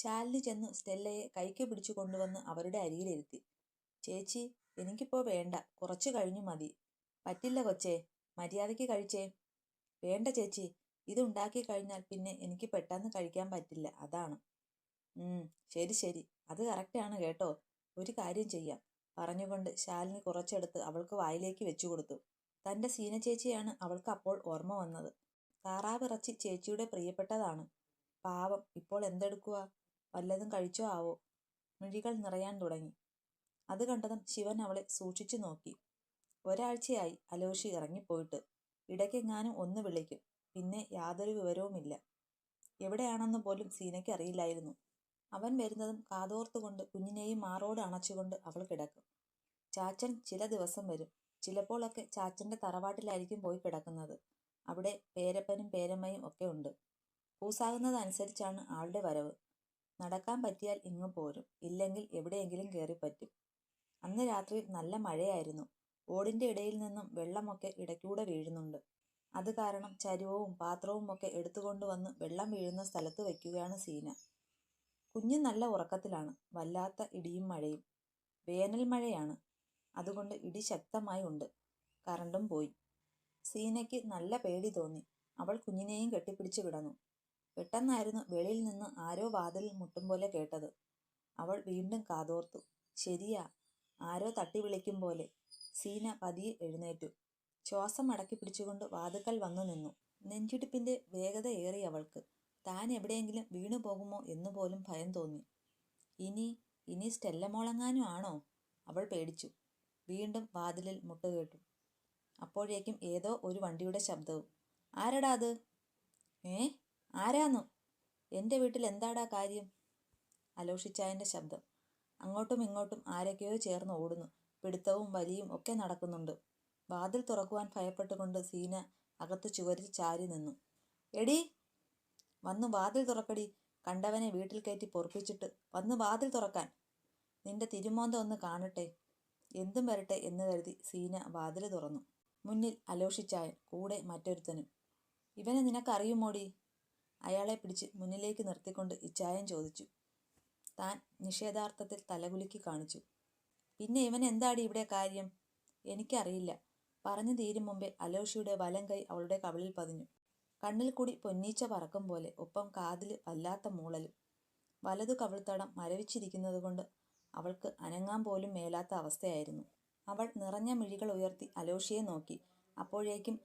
ശാലിനി ചെന്ന് സ്റ്റെല്ലയെ കൈക്ക് പിടിച്ചു കൊണ്ടുവന്ന് അവരുടെ അരിയിലിരുത്തി ചേച്ചി എനിക്കിപ്പോ വേണ്ട. കുറച്ചു കഴിഞ്ഞു മതി. പറ്റില്ല കൊച്ചേ. മര്യാദയ്ക്ക് കഴിച്ചേ. വേണ്ട ചേച്ചി. ഇതുണ്ടാക്കി കഴിഞ്ഞാൽ പിന്നെ എനിക്ക് പെട്ടെന്ന് കഴിക്കാൻ പറ്റില്ല. അതാണ്. ശരി ശരി. അത് കറക്റ്റാണ് കേട്ടോ. ഒരു കാര്യം ചെയ്യാം. പറഞ്ഞുകൊണ്ട് ശാലിനി കുറച്ചെടുത്ത് അവൾക്ക് വായിലേക്ക് വെച്ചു കൊടുത്തു. തന്റെ സീന ചേച്ചിയാണ് അവൾക്ക് അപ്പോൾ ഓർമ്മ വന്നത്. താറാവിറച്ചി ചേച്ചിയുടെ പ്രിയപ്പെട്ടതാണ്. പാവം ഇപ്പോൾ എന്തെടുക്കുക വല്ലതും കഴിച്ചോ ആവോ? മിഴികൾ നിറയാൻ തുടങ്ങി. അത് കണ്ടതും ശിവൻ അവളെ സൂക്ഷിച്ചു നോക്കി. ഒരാഴ്ചയായി അലോഷി ഇറങ്ങിപ്പോയിട്ട്. ഇടയ്ക്കെങ്ങാനും ഒന്ന് വിളിക്കും. പിന്നെ യാതൊരു വിവരവുമില്ല. എവിടെയാണെന്ന് പോലും സീനയ്ക്ക് അറിയില്ലായിരുന്നു. അവൻ വരുന്നതും കാതോർത്തുകൊണ്ട് കുഞ്ഞിനെയും മാറോട് അണച്ചുകൊണ്ട് അവൾ കിടക്കും. ചാച്ചൻ ചില ദിവസം വരും. ചിലപ്പോഴൊക്കെ ചാച്ചന്റെ തറവാട്ടിലായിരിക്കും പോയി കിടക്കുന്നത്. അവിടെ പേരപ്പനും പേരമ്മയും ഒക്കെ ഉണ്ട്. പൂസാകുന്നതനുസരിച്ചാണ് ആളുടെ വരവ്. നടക്കാൻ പറ്റിയാൽ ഇങ്ങ് പോരും. ഇല്ലെങ്കിൽ എവിടെയെങ്കിലും കയറിപ്പറ്റും അന്ന് രാത്രി നല്ല മഴയായിരുന്നു. ഓടിന്റെ ഇടയിൽ നിന്നും വെള്ളമൊക്കെ ഇടയ്ക്കൂടെ വീഴുന്നുണ്ട്. അത് കാരണം ചരുവവും പാത്രവും ഒക്കെ എടുത്തുകൊണ്ടുവന്ന് വെള്ളം വീഴുന്ന സ്ഥലത്ത് വയ്ക്കുകയാണ് സീന. കുഞ്ഞ് നല്ല ഉറക്കത്തിലാണ്. വല്ലാത്ത ഇടിയും മഴയും. വേനൽ മഴയാണ്. അതുകൊണ്ട് ഇടി ശക്തമായി ഉണ്ട്. കറണ്ടും പോയി. സീനയ്ക്ക് നല്ല പേടി തോന്നി. അവൾ കുഞ്ഞിനെയും കെട്ടിപ്പിടിച്ചു കിടന്നു പെട്ടെന്നായിരുന്നു വെളിയിൽ നിന്ന് ആരോ വാതിലിൽ മുട്ടും പോലെ കേട്ടത്. അവൾ വീണ്ടും കാതോർത്തു ശരിയാ ആരോ തട്ടി വിളിക്കും പോലെ. സീന പതിയെ എഴുന്നേറ്റു. ശ്വാസം അടക്കി പിടിച്ചുകൊണ്ട് വാതുക്കൽ വന്നു നിന്നു. നെഞ്ചിടിപ്പിന്റെ വേഗത ഏറി അവൾക്ക്. താൻ എവിടെയെങ്കിലും വീണു പോകുമോ എന്നുപോലും ഭയം തോന്നി. ഇനി ഇനി സ്റ്റെല്ല മോളങ്ങാനും ആണോ? അവൾ പേടിച്ചു. വീണ്ടും വാതിലിൽ മുട്ടുകേട്ടു അപ്പോഴേക്കും ഏതോ ഒരു വണ്ടിയുടെ ശബ്ദവും. ആരടാ അത്? ഏ? ആരാന്നു? എന്റെ വീട്ടിൽ എന്താടാ കാര്യം? അലോഷിച്ചായന്റെ ശബ്ദം. അങ്ങോട്ടും ഇങ്ങോട്ടും ആരൊക്കെയോ ചേർന്ന് ഓടുന്നു. പിടുത്തവും വലിയും ഒക്കെ നടക്കുന്നുണ്ട്. വാതിൽ തുറക്കുവാൻ ഭയപ്പെട്ടുകൊണ്ട് സീന അകത്ത് ചുവരിൽ ചാരി നിന്നു. എടി വന്ന് വാതിൽ തുറക്കടി. കണ്ടവനെ വീട്ടിൽ കയറ്റി പൊറപ്പിച്ചിട്ട് വന്ന് വാതിൽ തുറക്കാൻ. നിന്റെ തിരുമോന്ത ഒന്ന് കാണട്ടെ. എന്തും വരട്ടെ എന്ന് കരുതി സീന വാതിൽ തുറന്നു. മുന്നിൽ അലോഷിച്ചായൻ കൂടെ മറ്റൊരുത്തനും. ഇവനെ നിനക്കറിയുമോടി? അയാളെ പിടിച്ച് മുന്നിലേക്ക് നിർത്തിക്കൊണ്ട് ഇച്ചായം ചോദിച്ചു. താൻ നിഷേധാർത്ഥത്തിൽ തലകുലുക്കി കാണിച്ചു. പിന്നെ ഇവൻ എന്താടി ഇവിടെ കാര്യം? എനിക്കറിയില്ല. പറഞ്ഞു തീരും മുമ്പേ അലോഷിയുടെ വലം കൈ അവളുടെ കവിളിൽ പതിഞ്ഞു. കണ്ണിൽ കൂടി പൊന്നീച്ച പറക്കും പോലെ ഒപ്പം കാതിൽ വല്ലാത്ത മൂളലും. വലതു കവിൾത്തടം മരവിച്ചിരിക്കുന്നത് കൊണ്ട് അവൾക്ക് അനങ്ങാൻ പോലും മേലാത്ത അവസ്ഥയായിരുന്നു. അവൾ നിറഞ്ഞ മിഴികൾ ഉയർത്തി അലോഷിയെ നോക്കി. അപ്പോഴേക്കും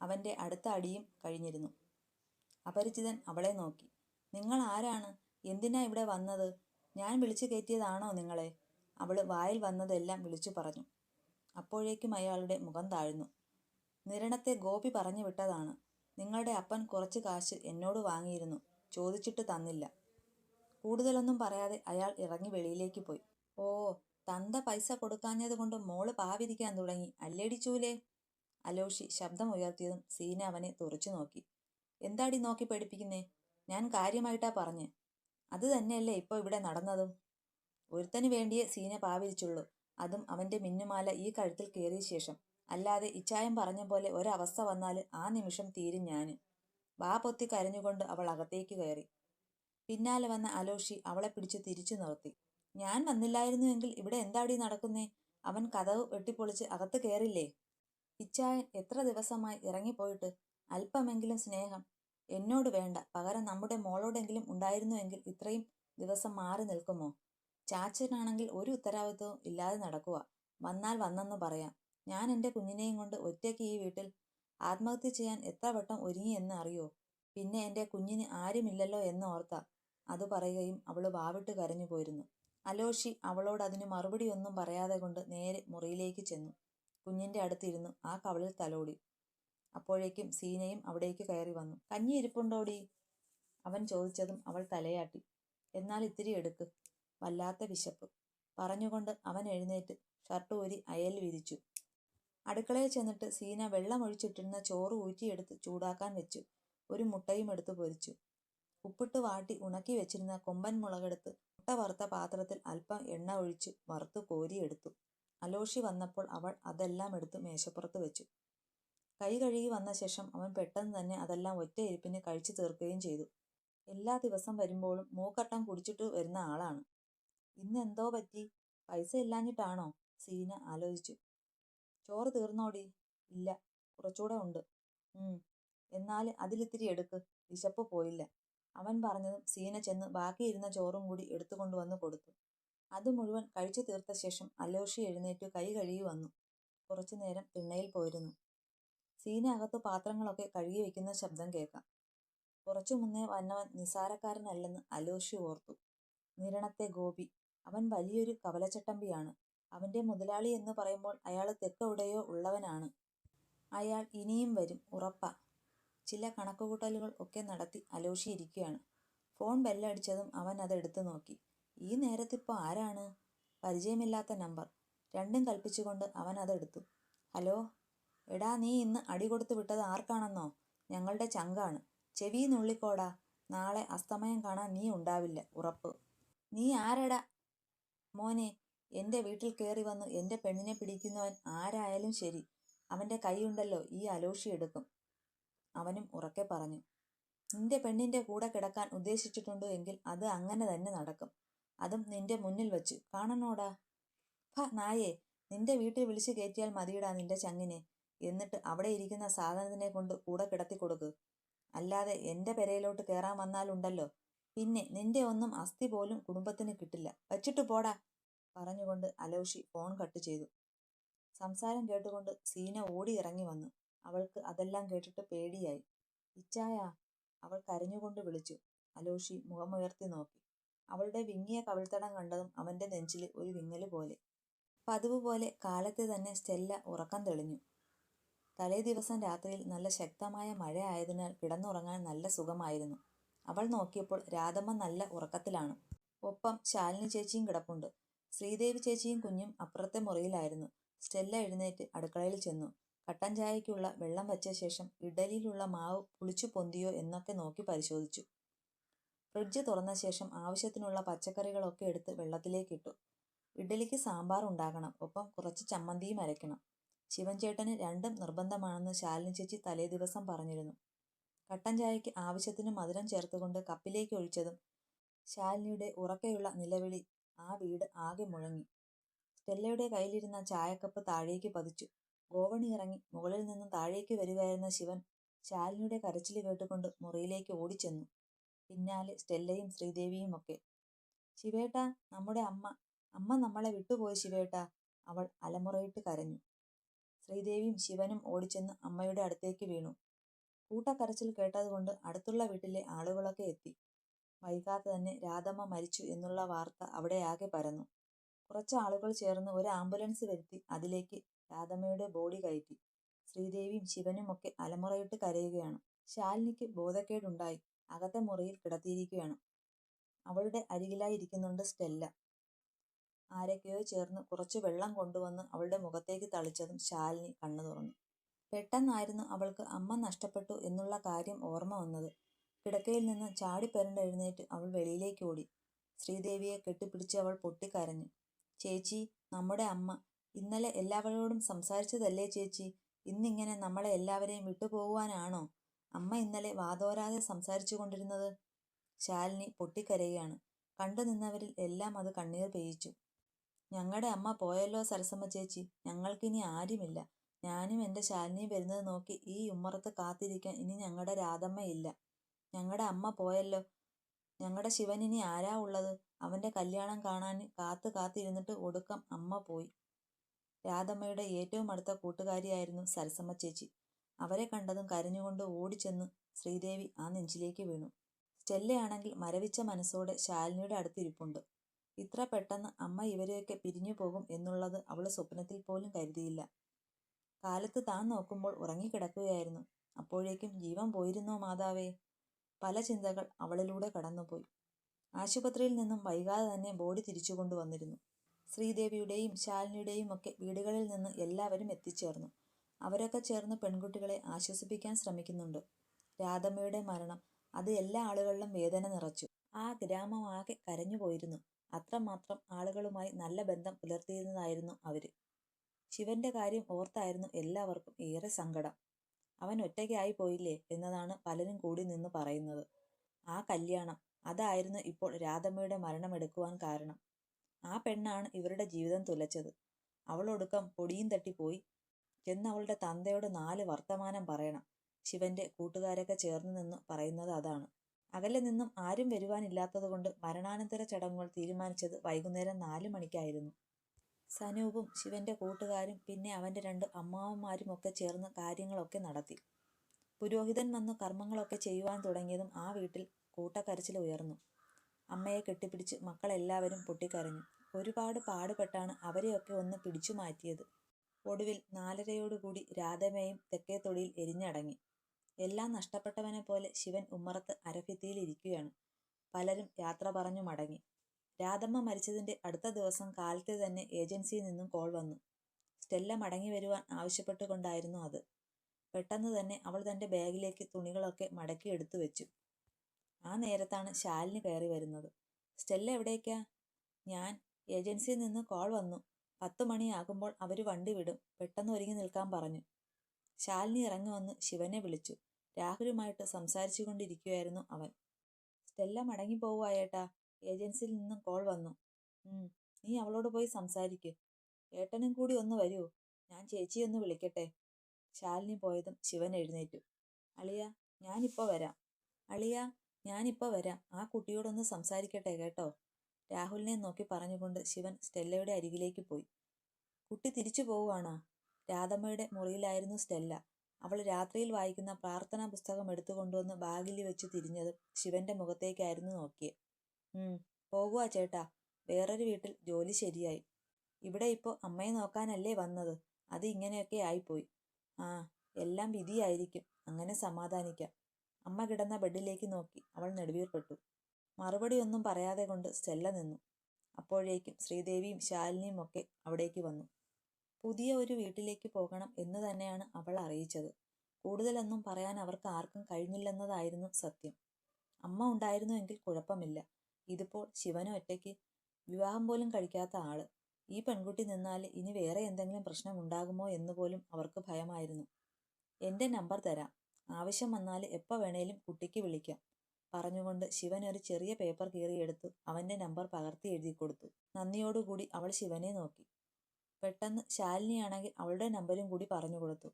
അവന്റെ അടുത്ത അടിയും കഴിഞ്ഞിരുന്നു. അപരിചിതൻ അവളെ നോക്കി. നിങ്ങൾ ആരാണ്? എന്തിനാ ഇവിടെ വന്നത്? ഞാൻ വിളിച്ചു കയറ്റിയതാണോ നിങ്ങളെ? അവൾ വായിൽ വന്നതെല്ലാം വിളിച്ചു പറഞ്ഞു. അപ്പോഴേക്കും അയാളുടെ മുഖം താഴ്ന്നു. നിരണത്തെ ഗോപി പറഞ്ഞു വിട്ടതാണ്. നിങ്ങളുടെ അപ്പൻ കുറച്ച് കാശ് എന്നോട് വാങ്ങിയിരുന്നു. ചോദിച്ചിട്ട് തന്നില്ല. കൂടുതലൊന്നും പറയാതെ അയാൾ ഇറങ്ങി വെളിയിലേക്ക് പോയി. ഓ തന്ത പൈസ കൊടുക്കാഞ്ഞത് കൊണ്ട് മോൾ പാവിരിക്കാൻ തുടങ്ങി. അല്ലേടിച്ചൂലേ അലോഷി ശബ്ദം ഉയർത്തിയതും സീന അവനെ തുറച്ചു നോക്കി. എന്താടി നോക്കി പേടിപ്പിക്കുന്നേ? ഞാൻ കാര്യമായിട്ടാ പറഞ്ഞ്. അത് തന്നെയല്ലേ ഇപ്പൊ ഇവിടെ നടന്നതും. ഒരുത്തന് വേണ്ടിയേ സീന പാവിരിച്ചുള്ളൂ. അതും അവന്റെ മിന്നുമാല ഈ കഴുത്തിൽ കയറിയ ശേഷം. അല്ലാതെ ഇച്ചായം പറഞ്ഞ പോലെ ഒരവസ്ഥ വന്നാൽ ആ നിമിഷം തീരും ഞാൻ. വാ പൊത്തി കരഞ്ഞുകൊണ്ട് അവൾ അകത്തേക്ക് കയറി. പിന്നാലെ വന്ന അലോഷി അവളെ പിടിച്ച് തിരിച്ചു നിർത്തി. ഞാൻ വന്നില്ലായിരുന്നുവെങ്കിൽ ഇവിടെ എന്താടി നടക്കുന്നേ? അവൻ കഥവ് വെട്ടിപ്പൊളിച്ച് അകത്ത് കയറില്ലേ? ഇച്ചായൻ എത്ര ദിവസമായി ഇറങ്ങിപ്പോയിട്ട് അല്പമെങ്കിലും സ്നേഹം എന്നോട് വേണ്ട. പകരം നമ്മുടെ മോളോടെങ്കിലും ഉണ്ടായിരുന്നുവെങ്കിൽ ഇത്രയും ദിവസം മാറി നിൽക്കുമോ? ചാച്ചനാണെങ്കിൽ ഒരു ഉത്തരവാദിത്വവും ഇല്ലാതെ നടക്കുക വന്നാൽ വന്നെന്ന് പറയാം. ഞാൻ എന്റെ കുഞ്ഞിനെയും കൊണ്ട് ഒറ്റയ്ക്ക് ഈ വീട്ടിൽ ആത്മഹത്യ ചെയ്യാൻ എത്ര വട്ടം ഒരുങ്ങി എന്ന് അറിയോ? പിന്നെ എന്റെ കുഞ്ഞിന് ആരുമില്ലല്ലോ എന്ന് ഓർത്ത. അത് പറയുകയും അവൾ വാവിട്ട് കരഞ്ഞു പോയിരുന്നു. അലോഷി അവളോട് അതിന് മറുപടിയൊന്നും പറയാതെ കൊണ്ട് നേരെ മുറിയിലേക്ക് ചെന്നു. കുഞ്ഞിന്റെ അടുത്തിരുന്നു. ആ കവളിൽ തലോടി. അപ്പോഴേക്കും സീനയും അവിടേക്ക് കയറി വന്നു. കഞ്ഞി ഇരിപ്പുണ്ടോടി? അവൻ ചോദിച്ചതും അവൾ തലയാട്ടി. എന്നാൽ ഇത്തിരി എടുക്ക്. വല്ലാത്ത വിശപ്പ്. പറഞ്ഞുകൊണ്ട് അവൻ എഴുന്നേറ്റ് ഷർട്ട് ഊരി അയൽ വിരിച്ചു. അടുക്കളയിൽ ചെന്നിട്ട് സീന വെള്ളമൊഴിച്ചിട്ടിരുന്ന ചോറ് ഊറ്റിയെടുത്ത് ചൂടാക്കാൻ വെച്ചു. ഒരു മുട്ടയും എടുത്തു പൊരിച്ചു. ഉപ്പിട്ട് വാട്ടി ഉണക്കി വെച്ചിരുന്ന കൊമ്പൻ മുളകെടുത്ത് മുട്ട വറുത്ത പാത്രത്തിൽ അല്പം എണ്ണ ഒഴിച്ച് വറുത്ത് കോരിയെടുത്തു. അലോഷി വന്നപ്പോൾ അവൾ അതെല്ലാം എടുത്ത് മേശപ്പുറത്ത് വെച്ചു. കൈ കഴുകി വന്ന ശേഷം അവൻ പെട്ടെന്ന് തന്നെ അതെല്ലാം ഒറ്റ ഇരിപ്പിന് കഴിച്ചു തീർക്കുകയും ചെയ്തു. എല്ലാ ദിവസം വരുമ്പോഴും മൂക്കട്ടം കുടിച്ചിട്ട് വരുന്ന ആളാണ്. ഇന്ന് എന്തോ പറ്റി? പൈസ ഇല്ലാഞ്ഞിട്ടാണോ? സീന ആലോചിച്ചു. ചോറ് തീർന്നോടി? ഇല്ല കുറച്ചുകൂടെ ഉണ്ട്. എന്നാൽ അതിലിത്തിരി എടുക്ക്. വിശപ്പ് പോയില്ല. അവൻ പറഞ്ഞതും സീന ചെന്ന് ബാക്കിയിരുന്ന ചോറും കൂടി എടുത്തുകൊണ്ടുവന്ന് കൊടുത്തു. അത് മുഴുവൻ കഴിച്ചു തീർത്ത ശേഷം അലോഷി എഴുന്നേറ്റ് കൈ കഴുകി വന്നു. കുറച്ചു നേരം തിണ്ണയിൽ പോയിരുന്നു. സീന അകത്ത് പാത്രങ്ങളൊക്കെ കഴുകി വയ്ക്കുന്ന ശബ്ദം കേൾക്കാം. കുറച്ചു മുന്നേ വന്നവൻ നിസാരക്കാരനല്ലെന്ന് അലോഷി ഓർത്തു. നിരണത്തെ ഗോപി അവൻ വലിയൊരു കവലച്ചട്ടമ്പിയാണ്. അവന്റെ മുതലാളി എന്ന് പറയുമ്പോൾ അയാൾ തെക്കെവിടെയോ ഉള്ളവനാണ്. അയാൾ ഇനിയും വരും ഉറപ്പ. ചില കണക്കുകൂട്ടലുകൾ ഒക്കെ നടത്തി അലോഷി ഇരിക്കുകയാണ്. ഫോൺ ബെല്ലടിച്ചതും അവൻ അത് എടുത്തു നോക്കി. ഈ നേരത്തിപ്പോൾ ആരാണ്? പരിചയമില്ലാത്ത നമ്പർ. രണ്ടും കൽപ്പിച്ചുകൊണ്ട് അവൻ അതെടുത്തു ഹലോ? എടാ നീ ഇന്ന് അടി കൊടുത്തു വിട്ടത് ആർക്കാണെന്നോ? ഞങ്ങളുടെ ചങ്കാണ്. ചെവി നുള്ളിക്കോടാ. നാളെ അസ്തമയം കാണാൻ നീ ഉണ്ടാവില്ല ഉറപ്പ്. നീ ആരടാ? മോനെ എന്റെ വീട്ടിൽ കയറി വന്ന് എന്റെ പെണ്ണിനെ പിടിക്കുന്നവൻ ആരായാലും ശരി. അവന്റെ കൈയുണ്ടല്ലോ ഈ അലോഷി എടുക്കും. അവനും ഉറക്കെ പറഞ്ഞു. നിന്റെ പെണ്ണിന്റെ കൂടെ കിടക്കാൻ ഉദ്ദേശിച്ചിട്ടുണ്ടോ എങ്കിൽ അത് അങ്ങനെ തന്നെ നടക്കും. അതും നിന്റെ മുന്നിൽ വെച്ച്. കാണണോടാ? ഫ നായേ നിന്റെ വീട്ടിൽ വിളിച്ചു കയറ്റിയാൽ മതിയിടാ നിന്റെ ചങ്ങിനെ. എന്നിട്ട് അവിടെ ഇരിക്കുന്ന സാധനത്തിനെ കൊണ്ട് കൂടെ കിടത്തി കൊടുക്ക്. അല്ലാതെ എന്റെ പെരയിലോട്ട് കയറാൻ വന്നാലുണ്ടല്ലോ പിന്നെ നിന്റെ ഒന്നും അസ്ഥി പോലും കുടുംബത്തിന് കിട്ടില്ല. വച്ചിട്ട് പോടാ പറഞ്ഞുകൊണ്ട് അലോഷി ഫോൺ കട്ട് ചെയ്തു. സംസാരം കേട്ടുകൊണ്ട് സീന ഓടി ഇറങ്ങി വന്നു. അവൾക്ക് അതെല്ലാം കേട്ടിട്ട് പേടിയായി. ഇച്ചായ അവൾ കരഞ്ഞുകൊണ്ട് വിളിച്ചു. അലോഷി മുഖമുയർത്തി നോക്കി. അവളുടെ വിങ്ങിയ കവിൾത്തടം കണ്ടതും അവന്റെ നെഞ്ചിൽ ഒരു വിങ്ങൽ പോലെ. പതിവ് പോലെ കാലത്തെ തന്നെ സ്റ്റെല്ല ഉറക്കം തെളിഞ്ഞു. തലേ ദിവസം രാത്രിയിൽ നല്ല ശക്തമായ മഴ ആയതിനാൽ കിടന്നുറങ്ങാൻ നല്ല സുഖമായിരുന്നു. അവൾ നോക്കിയപ്പോൾ രാധമ്മ നല്ല ഉറക്കത്തിലാണ്. ഒപ്പം ശാലിനി ചേച്ചിയും കിടപ്പുണ്ട്. ശ്രീദേവി ചേച്ചിയും കുഞ്ഞും അപ്പുറത്തെ മുറിയിലായിരുന്നു. സ്റ്റെല്ല എഴുന്നേറ്റ് അടുക്കളയിൽ ചെന്നു. കട്ടൻ ചായയ്ക്കുള്ള വെള്ളം വച്ച ശേഷം ഇഡലിയിലുള്ള മാവ് പുളിച്ചു പൊന്തിയോ എന്നൊക്കെ നോക്കി പരിശോധിച്ചു. ഫ്രിഡ്ജ് തുറന്ന ശേഷം ആവശ്യത്തിനുള്ള പച്ചക്കറികളൊക്കെ എടുത്ത് വെള്ളത്തിലേക്കിട്ടു ഇഡലിക്ക് സാമ്പാർ ഉണ്ടാക്കണം ഒപ്പം കുറച്ച് ചമ്മന്തിയും അരയ്ക്കണം. ശിവൻചേട്ടന് രണ്ടും നിർബന്ധമാണെന്ന് ശാലിനി ചേച്ചി തലേ ദിവസം പറഞ്ഞിരുന്നു. കട്ടൻ ചായയ്ക്ക് ആവശ്യത്തിന് മധുരം ചേർത്തുകൊണ്ട് കപ്പിലേക്ക് ഒഴിച്ചതും ശാലിനിയുടെ ഉറക്കെയുള്ള നിലവിളി ആ വീട് ആകെ മുഴങ്ങി. സ്റ്റെല്ലയുടെ കയ്യിലിരുന്ന ചായക്കപ്പ് താഴേക്ക് പതിച്ചു. ഗോവണി ഇറങ്ങി മുകളിൽ നിന്നും താഴേക്ക് വരികയായിരുന്ന ശിവൻ ശാലിനിയുടെ കരച്ചിൽ കേട്ടുകൊണ്ട് മുറിയിലേക്ക് ഓടിച്ചെന്നു. പിന്നാലെ സ്റ്റെല്ലയും ശ്രീദേവിയും ഒക്കെ. ശിവേട്ട നമ്മുടെ അമ്മ അമ്മ നമ്മളെ വിട്ടുപോയി ശിവേട്ട അവൾ അലമുറയിട്ട് കരഞ്ഞു. ശ്രീദേവിയും ശിവനും ഓടിച്ചെന്ന് അമ്മയുടെ അടുത്തേക്ക് വീണു. കൂട്ടക്കരച്ചിൽ കേട്ടതുകൊണ്ട് അടുത്തുള്ള വീട്ടിലെ ആളുകളൊക്കെ എത്തി. വൈകാതെ തന്നെ രാധമ്മ മരിച്ചു എന്നുള്ള വാർത്ത അവിടെ ആകെ പരന്നു. കുറച്ച് ആളുകൾ ചേർന്ന് ഒരു ആംബുലൻസ് വരുത്തി അതിലേക്ക് രാധമ്മയുടെ ബോഡി കയറ്റി. ശ്രീദേവിയും ശിവനും ഒക്കെ അലമുറയിട്ട് കരയുകയാണ്. ശാലിനിക്ക് ബോധക്കേടുണ്ടായി. അകത്തെ മുറിയിൽ കിടത്തിയിരിക്കുകയാണ്. അവളുടെ അരികിലായി ഇരിക്കുന്നുണ്ട് സ്റ്റെല്ല. ആരൊക്കെയോ ചേർന്ന് കുറച്ച് വെള്ളം കൊണ്ടുവന്ന് അവളുടെ മുഖത്തേക്ക് തളിച്ചതും ശാലിനി കണ്ണു തുറന്നു. പെട്ടെന്നായിരുന്നു അവൾക്ക് അമ്മ നഷ്ടപ്പെട്ടു എന്നുള്ള കാര്യം ഓർമ്മ വന്നത്. കിടക്കയിൽ നിന്ന് ചാടിപ്പരണ്ട് എഴുന്നേറ്റ് അവൾ വെളിയിലേക്ക് ഓടി. ശ്രീദേവിയെ കെട്ടിപ്പിടിച്ച് അവൾ പൊട്ടിക്കരഞ്ഞു. ചേച്ചി നമ്മുടെ അമ്മ. ഇന്നലെ എല്ലാവരോടും സംസാരിച്ചതല്ലേ ചേച്ചി? ഇന്നിങ്ങനെ നമ്മളെ എല്ലാവരെയും വിട്ടുപോകുവാനാണോ അമ്മ ഇന്നലെ വാതോരാതെ സംസാരിച്ചു കൊണ്ടിരുന്നത് ശാലിനി പൊട്ടിക്കരയുകയാണ്. കണ്ടു നിന്നവരിൽ എല്ലാം അത് കണ്ണീർ പെയ്യിച്ചു. ഞങ്ങളുടെ അമ്മ പോയല്ലോ സരസമ്മ ചേച്ചി. ഞങ്ങൾക്കിനി ആരുമില്ല. ഞാനും എന്റെ ശാലിനിയും വരുന്നത് നോക്കി ഈ ഉമ്മറത്ത് കാത്തിരിക്കാൻ ഇനി ഞങ്ങളുടെ രാധമ്മയില്ല ഞങ്ങളുടെ അമ്മ പോയല്ലോ. ഞങ്ങളുടെ ശിവനിനി ആരാ ഉള്ളത്? അവന്റെ കല്യാണം കാണാൻ കാത്തു കാത്തിരുന്നിട്ട് ഒടുക്കം അമ്മ പോയി. രാധമ്മയുടെ ഏറ്റവും അടുത്ത കൂട്ടുകാരിയായിരുന്നു സരസമ്മ ചേച്ചി. അവരെ കണ്ടതും കരഞ്ഞുകൊണ്ട് ഓടിച്ചെന്ന് ശ്രീദേവി ആ നെഞ്ചിലേക്ക് വീണു. സ്റ്റെല്ലയാണെങ്കിൽ മരവിച്ച മനസ്സോടെ ശാലിനിയുടെ അടുത്തിരിപ്പുണ്ട്. ഇത്ര പെട്ടെന്ന് അമ്മ ഇവരെയൊക്കെ പിരിഞ്ഞു പോകും എന്നുള്ളത് അവൾ സ്വപ്നത്തിൽ പോലും കരുതിയില്ല. കാലത്ത് താൻ നോക്കുമ്പോൾ ഉറങ്ങിക്കിടക്കുകയായിരുന്നു. അപ്പോഴേക്കും ജീവൻ പോയിരുന്നോ മാതാവേ? പല ചിന്തകൾ അവളിലൂടെ കടന്നുപോയി. ആശുപത്രിയിൽ നിന്നും വൈകാതെ തന്നെ ബോഡി തിരിച്ചു കൊണ്ടുവന്നിരുന്നു ശ്രീദേവിയുടെയും ശാലിനിയുടെയും ഒക്കെ വീടുകളിൽ നിന്ന് എല്ലാവരും എത്തിച്ചേർന്നു. അവരൊക്കെ ചേർന്ന് പെൺകുട്ടികളെ ആശ്വസിപ്പിക്കാൻ ശ്രമിക്കുന്നുണ്ട്. രാധമ്മയുടെ മരണം അത് എല്ലാ ആളുകളിലും വേദന നിറച്ചു. ആ ഗ്രാമം ആകെ കരഞ്ഞുപോയിരുന്നു. അത്രമാത്രം ആളുകളുമായി നല്ല ബന്ധം പുലർത്തിയിരുന്നതായിരുന്നു അവർ. ശിവന്റെ കാര്യം ഓർത്തായിരുന്നു എല്ലാവർക്കും ഏറെ സങ്കടം. അവൻ ഒറ്റയ്ക്കായി പോയില്ലേ? എന്നതാണ് പലരും കൂടി നിന്ന് പറയുന്നത്. ആ കല്യാണം അതായിരുന്നു ഇപ്പോൾ രാധമ്മയുടെ മരണമെടുക്കുവാൻ കാരണം. ആ പെണ്ണാണ് ഇവരുടെ ജീവിതം തുലച്ചത്. അവളൊടുക്കം പൊടിയും തട്ടിപ്പോയി ചെന്നവളുടെ തന്തയോട് നാല് വർത്തമാനം പറയണം. ശിവന്റെ കൂട്ടുകാരൊക്കെ ചേർന്ന് നിന്ന് പറയുന്നത് അതാണ്. അകലെ നിന്നും ആരും വരുവാനില്ലാത്തതുകൊണ്ട് മരണാനന്തര ചടങ്ങുകൾ തീരുമാനിച്ചത് വൈകുന്നേരം നാല് മണിക്കായിരുന്നു. സനൂപും ശിവന്റെ കൂട്ടുകാരും പിന്നെ അവന്റെ രണ്ട് അമ്മാവന്മാരും ഒക്കെ ചേർന്ന് കാര്യങ്ങളൊക്കെ നടത്തി. പുരോഹിതൻ വന്നു കർമ്മങ്ങളൊക്കെ ചെയ്യുവാൻ തുടങ്ങിയതും ആ വീട്ടിൽ കൂട്ടക്കരച്ചിൽ ഉയർന്നു. അമ്മയെ കെട്ടിപ്പിടിച്ച് മക്കളെല്ലാവരും പൊട്ടിക്കരഞ്ഞു. ഒരുപാട് പാടുപെട്ടാണ് അവരെയൊക്കെ ഒന്ന് പിടിച്ചു മാറ്റിയത് ഒടുവിൽ നാലരയോടുകൂടി രാധമയും തെക്കേത്തൊടിയിൽ എരിഞ്ഞടങ്ങി. എല്ലാം നഷ്ടപ്പെട്ടവനെ പോലെ ശിവൻ ഉമ്മറത്ത് അരഭിത്തിയിൽ ഇരിക്കുകയാണ് പലരും യാത്ര പറഞ്ഞു മടങ്ങി. രാധമ്മ മരിച്ചതിന്റെ അടുത്ത ദിവസം കാലത്തെ തന്നെ ഏജൻസിയിൽ നിന്നും കോൾ വന്നു. സ്റ്റെല്ല മടങ്ങി വരുവാൻ ആവശ്യപ്പെട്ടുകൊണ്ടായിരുന്നു അത്. പെട്ടെന്ന് തന്നെ അവൾ തന്റെ ബാഗിലേക്ക് തുണികളൊക്കെ മടക്കി എടുത്തു വെച്ചു. ആ നേരത്താണ് ശാലിനി കയറി വരുന്നത്. സ്റ്റെല്ല എവിടേക്കാ? ഞാൻ ഏജൻസിയിൽ നിന്ന് കോൾ വന്നു. പത്ത് മണിയാകുമ്പോൾ അവർ വണ്ടി വിടും. പെട്ടെന്ന് ഒരുങ്ങി നിൽക്കാൻ പറഞ്ഞു. ശാലിനി ഇറങ്ങി വന്ന് ശിവനെ വിളിച്ചു. രാഹുലുമായിട്ട് സംസാരിച്ചു കൊണ്ടിരിക്കുകയായിരുന്നു അവൻ. സ്റ്റെല്ല മടങ്ങി പോവുകയേട്ടാ ഏജൻസിയിൽ നിന്നും കോൾ വന്നു. നീ അവളോട് പോയി സംസാരിക്ക്. ഏട്ടനും കൂടി ഒന്ന് വരൂ. ഞാൻ ചേച്ചിയൊന്ന് വിളിക്കട്ടെ. ശാലിനി പോയതും ശിവൻ എഴുന്നേറ്റു. അളിയ ഞാനിപ്പോ വരാം. അളിയ ഞാനിപ്പോ വരാം. ആ കുട്ടിയോടൊന്ന് സംസാരിക്കട്ടെ കേട്ടോ. രാഹുലിനെ നോക്കി പറഞ്ഞുകൊണ്ട് ശിവൻ സ്റ്റെല്ലയുടെ അരികിലേക്ക് പോയി. കുട്ടി തിരിച്ചു പോവുകയാണോ രാധമ്മയുടെ മുറിയിലായിരുന്നു സ്റ്റെല്ല. അവൾ രാത്രിയിൽ വായിക്കുന്ന പ്രാർത്ഥനാ പുസ്തകം എടുത്തുകൊണ്ടുവന്ന് ബാഗിൽ വെച്ച് തിരിഞ്ഞതും ശിവന്റെ മുഖത്തേക്കായിരുന്നു നോക്കിയത് ഉം പോകുക ചേട്ടാ. വേറൊരു വീട്ടിൽ ജോലി ശരിയായി. ഇവിടെ ഇപ്പോൾ അമ്മയെ നോക്കാനല്ലേ വന്നത്? അത് ഇങ്ങനെയൊക്കെ ആയിപ്പോയി. ആ എല്ലാം വിധിയായിരിക്കും. അങ്ങനെ സമാധാനിക്കാം. അമ്മ കിടന്ന ബെഡിലേക്ക് നോക്കി. അവൾ നെടുവീർപ്പെട്ടു. മറുപടി ഒന്നും പറയാതെ കൊണ്ട് സ്റ്റെല്ല നിന്നു. അപ്പോഴേക്കും ശ്രീദേവിയും ശാലിനിയും ഒക്കെ അവിടേക്ക് വന്നു. പുതിയ ഒരു വീട്ടിലേക്ക് പോകണം എന്ന് തന്നെയാണ് അവൾ അറിയിച്ചത്. കൂടുതലൊന്നും പറയാൻ അവർക്ക് ആർക്കും കഴിഞ്ഞില്ലെന്നതായിരുന്നു സത്യം. അമ്മ ഉണ്ടായിരുന്നുവെങ്കിൽ കുഴപ്പമില്ല. ഇതിപ്പോൾ ശിവനും ഒറ്റയ്ക്ക് വിവാഹം പോലും കഴിക്കാത്ത ആൾ. ഈ പെൺകുട്ടി നിന്നാൽ ഇനി വേറെ എന്തെങ്കിലും പ്രശ്നം ഉണ്ടാകുമോ എന്ന് പോലും അവർക്ക് ഭയമായിരുന്നു. എന്റെ നമ്പർ തരാം. ആവശ്യം വന്നാൽ എപ്പോൾ വേണേലും കുട്ടിക്ക് വിളിക്കാം പറഞ്ഞുകൊണ്ട് ശിവൻ ഒരു ചെറിയ പേപ്പർ കീറിയെടുത്ത് അവന്റെ നമ്പർ പകർത്തി എഴുതി കൊടുത്തു നന്ദിയോടുകൂടി അവൾ ശിവനെ നോക്കി. പെട്ടെന്ന് ശാലിനിയാണെങ്കിൽ അവളുടെ നമ്പരും കൂടി പറഞ്ഞു കൊടുത്തു.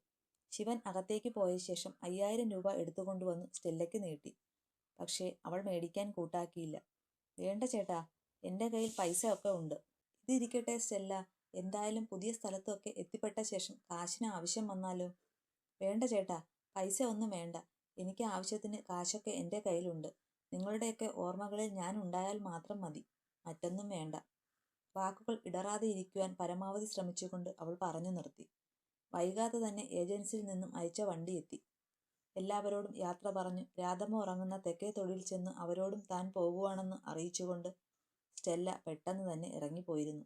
ശിവൻ അകത്തേക്ക് പോയ ശേഷം അയ്യായിരം രൂപ എടുത്തുകൊണ്ടുവന്ന് സ്റ്റെല്ലയ്ക്ക് നീട്ടി. പക്ഷേ അവൾ മേടിക്കാൻ കൂട്ടാക്കിയില്ല. വേണ്ട ചേട്ടാ എന്റെ കയ്യിൽ പൈസ ഒക്കെ ഉണ്ട്. ഇതിരിക്കട്ടെ സ്റ്റെല്ല എന്തായാലും പുതിയ സ്ഥലത്തൊക്കെ എത്തിപ്പെട്ട ശേഷം കാശിന് ആവശ്യം വന്നാലോ? വേണ്ട ചേട്ടാ പൈസ ഒന്നും വേണ്ട. എനിക്ക് ആവശ്യത്തിന് കാശൊക്കെ എന്റെ കയ്യിലുണ്ട്. നിങ്ങളുടെയൊക്കെ ഓർമ്മകളിൽ ഞാൻ ഉണ്ടായാൽ മാത്രം മതി. മറ്റൊന്നും വേണ്ട. വാക്കുകൾ ഇടറാതെ ഇരിക്കുവാൻ പരമാവധി ശ്രമിച്ചുകൊണ്ട് അവൾ പറഞ്ഞു നിർത്തി. വൈകാതെ തന്നെ ഏജൻസിയിൽ നിന്നും അയച്ച വണ്ടിയെത്തി എല്ലാവരോടും യാത്ര പറഞ്ഞു രാധമ്മ ഉറങ്ങുന്ന തെക്കേ തൊഴിൽ ചെന്ന് അവരോടും താൻ പോകുവാണെന്ന് അറിയിച്ചുകൊണ്ട് സ്റ്റെല്ല പെട്ടെന്ന് തന്നെ ഇറങ്ങിപ്പോയിരുന്നു.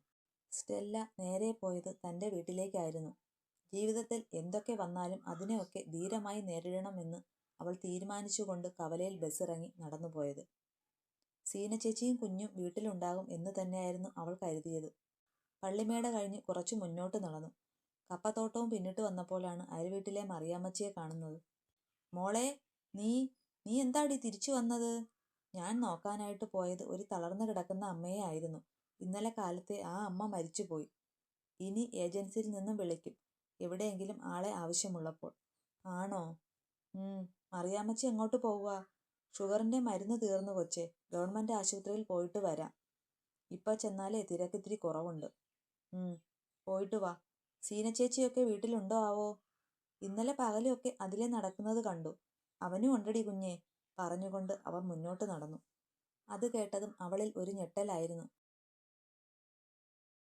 സ്റ്റെല്ല നേരെ പോയത് തന്റെ വീട്ടിലേക്കായിരുന്നു. ജീവിതത്തിൽ എന്തൊക്കെ വന്നാലും അതിനെയൊക്കെ ധീരമായി നേരിടണമെന്ന് അവൾ തീരുമാനിച്ചുകൊണ്ട് കവലയിൽ ബസ്സിറങ്ങി നടന്നുപോയത്. സീന ചേച്ചിയും കുഞ്ഞും വീട്ടിലുണ്ടാകും എന്ന് തന്നെയായിരുന്നു അവൾ കരുതിയത്. പള്ളിമേട കഴിഞ്ഞ് കുറച്ചു മുന്നോട്ട് നടന്നു. കപ്പത്തോട്ടവും പിന്നിട്ട് വന്നപ്പോഴാണ് അയൽവീട്ടിലെ മറിയാമ്മച്ചിയെ കാണുന്നത്. മോളെ നീ നീ എന്താടി തിരിച്ചു വന്നത്? ഞാൻ നോക്കാനായിട്ട് പോയത് ഒരു തളർന്നു കിടക്കുന്ന അമ്മയെ ആയിരുന്നു. ഇന്നലെ കാലത്തെ ആ അമ്മ മരിച്ചുപോയി. ഇനി ഏജൻസിയിൽ നിന്നും വിളിക്കും. എവിടെയെങ്കിലും ആളെ ആവശ്യമുള്ളപ്പോൾ. ആണോ? മറിയാമ്മച്ചി എങ്ങോട്ട് പോവുക? ഷുഗറിന്റെ മരുന്ന് തീർന്നു കൊച്ചേ. ഗവൺമെന്റ് ആശുപത്രിയിൽ പോയിട്ട് വരാം. ഇപ്പൊ ചെന്നാലേ തിരക്കിത്തിരി കുറവുണ്ട്. പോയിട്ട് വാ. സീന ചേച്ചിയൊക്കെ വീട്ടിലുണ്ടോ ആവോ? ഇന്നലെ പകലൊക്കെ അതിലെ നടക്കുന്നത് കണ്ടു. അവനും ഉണ്ടടി കുഞ്ഞെ പറഞ്ഞുകൊണ്ട് അവർ മുന്നോട്ട് നടന്നു. അത് കേട്ടതും അവളിൽ ഒരു ഞെട്ടലായിരുന്നു.